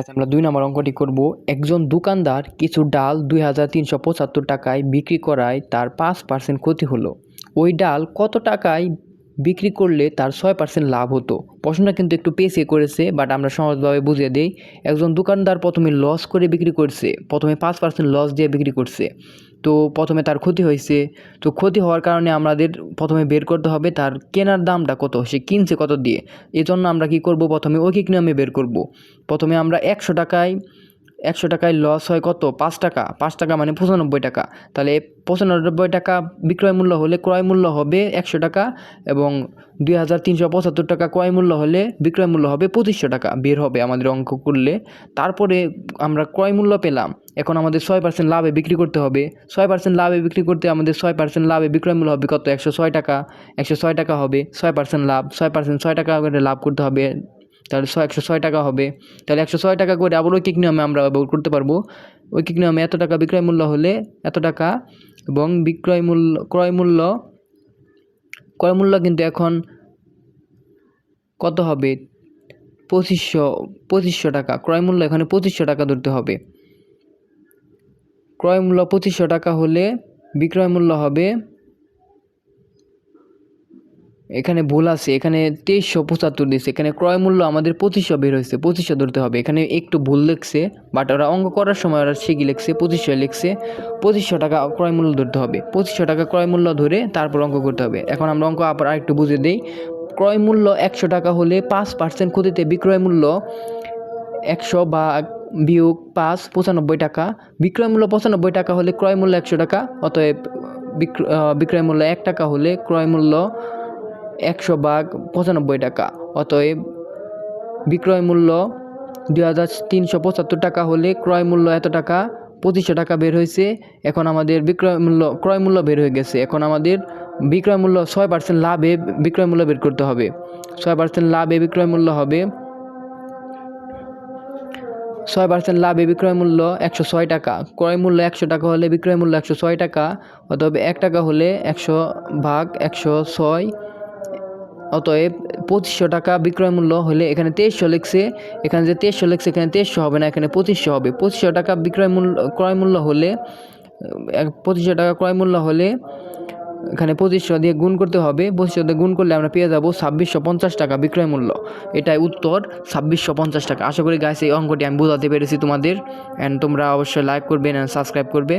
আজ আমরা দুই নম্বর অঙ্কটি করব। একজন দোকানদার কিছু ডাল দুই হাজার তিনশো পঁচাত্তর টাকায় বিক্রি করায় তার পাঁচ পার্সেন্ট ক্ষতি হলো। ওই ডাল কত টাকায় বিক্রি করলে তার ছয় পার্সেন্ট লাভ হতো? প্রশ্নটা কিন্তু একটু পেছিয়ে করেছে বাট আমরা সহজভাবে বুঝিয়ে দিই। একজন দোকানদার প্রথমে লস করে বিক্রি করছে, প্রথমে পাঁচ পার্সেন্ট লস দিয়ে বিক্রি করছে। তো প্রথমে তার ক্ষতি হয়েছে। তো ক্ষতি হওয়ার কারণে আমাদের প্রথমে বের করতে হবে তার কেনার দামটা কত, সে কিনছে কত দিয়ে। এজন্য আমরা কি করব? প্রথমে ঐকিক নিয়মে বের করব। প্রথমে আমরা একশো টাকায় একশো টাকায় লস হয় কত? পাঁচ টাকা। পাঁচ টাকা মানে পঁচানব্বই টাকা। তাহলে পঁচানব্বই টাকা বিক্রয় মূল্য হলে ক্রয় মূল্য হবে একশো টাকা এবং দুই হাজার তিনশো পঁচাত্তর টাকা ক্রয় মূল্য হলে বিক্রয় মূল্য হবে পঁচিশশো টাকা বের হবে আমাদের অঙ্ক করলে। তারপরে আমরা ক্রয় মূল্য পেলাম। এখন আমাদের ছয় পার্সেন্ট লাভে বিক্রি করতে হবে। ছয় পার্সেন্ট লাভে বিক্রি করতে আমাদের ছয় পার্সেন্ট লাভে বিক্রয় মূল্য হবে কত? একশো ছয় টাকা। একশো ছয় টাকা হবে। ছয় পার্সেন্ট লাভ। ছয় পার্সেন্ট ছয় টাকা করে লাভ করতে হবে। তাহলে ছয় একশো ছয় টাকা হবে। তাহলে একশো ছয় টাকা করে আবার ঐকিক নিয়মে আমরা ব্যবহার করতে পারব। ঐকিক নিয়মে এত টাকা বিক্রয় মূল্য হলে এত টাকা এবং বিক্রয় মূল্য ক্রয় মূল্য ক্রয় মূল্য কিন্তু এখন কত হবে? পঁচিশশো পঁচিশশো টাকা। ক্রয় মূল্য এখানে পঁচিশশো টাকা ধরতে হবে। ক্রয় মূল্য পঁচিশশো টাকা হলে বিক্রয় মূল্য হবে এখানে ভুল আছে, এখানে তেইশশো পঁচাত্তর দিয়েছে, এখানে ক্রয় মূল্য আমাদের পঁচিশশো বের হয়েছে, পঁচিশশো ধরতে হবে, এখানে একটু ভুল লিখছে বাট ওরা অঙ্ক করার সময় ওরা শিখি লিখছে, পঁচিশশো লিখছে, পঁচিশশো টাকা ক্রয় মূল্য ধরতে হবে, পঁচিশশো টাকা ক্রয় মূল্য ধরে তারপর অঙ্ক করতে হবে, এখন আমরা অঙ্ক আবার আরেকটু বুঝে দিই ক্রয় মূল্য একশো টাকা হলে পাঁচ পার্সেন্ট ক্ষতিতে বিক্রয় মূল্য একশো বা বিয়োগ পাঁচ পঁচানব্বই টাকা বিক্রয় মূল্য পঁচানব্বই টাকা হলে ক্রয় মূল্য একশো টাকা, অতএব বিক্রয় মূল্য এক টাকা হলে ক্রয় মূল্য একশো ভাগ পঁচানব্বই টাকা। অতএব বিক্রয় মূল্য দুই হাজার তিনশো পঁচাত্তর টাকা হলে ক্রয় মূল্য এত টাকা? পঁচিশশো টাকা বের হয়েছে। এখন আমাদের বিক্রয় মূল্য, ক্রয় মূল্য বের হয়ে গেছে। এখন আমাদের বিক্রয় মূল্য ছয় পার্সেন্ট লাভে বিক্রয় মূল্য বের করতে হবে। ছয় পার্সেন্ট লাভে বিক্রয় মূল্য হবে ছয় পার্সেন্ট লাভে বিক্রয় মূল্য একশো ছয় টাকা। ক্রয় মূল্য একশো টাকা হলে বিক্রয় মূল্য একশো ছয় টাকা। অতএব এক টাকা হলে একশো ভাগ একশো ছয় অতএব পঁচিশশো টাকা বিক্রয় মূল্য হলে এখানে তেইশশো লিখছে, এখানে যে তেইশশো লিখছে, এখানে তেইশশো হবে না, এখানে পঁচিশশো হবে। পঁচিশশো টাকা বিক্রয় মূল্য, ক্রয় মূল্য হলে পঁচিশশো টাকা ক্রয় মূল্য হলে এখানে পঁচিশশো দিয়ে গুণ করতে হবে। পঁচিশশো দিয়ে গুণ করলে আমরা পেয়ে যাব ছাব্বিশশো পঞ্চাশ টাকা বিক্রয় মূল্য। এটাই উত্তর, ছাব্বিশশো পঞ্চাশ টাকা। আশা করি গাইস এই অঙ্কটি আমি বোঝাতে পেরেছি তোমাদের। অ্যান্ড তোমরা অবশ্যই লাইক করবে অ্যান্ড সাবস্ক্রাইব করবে।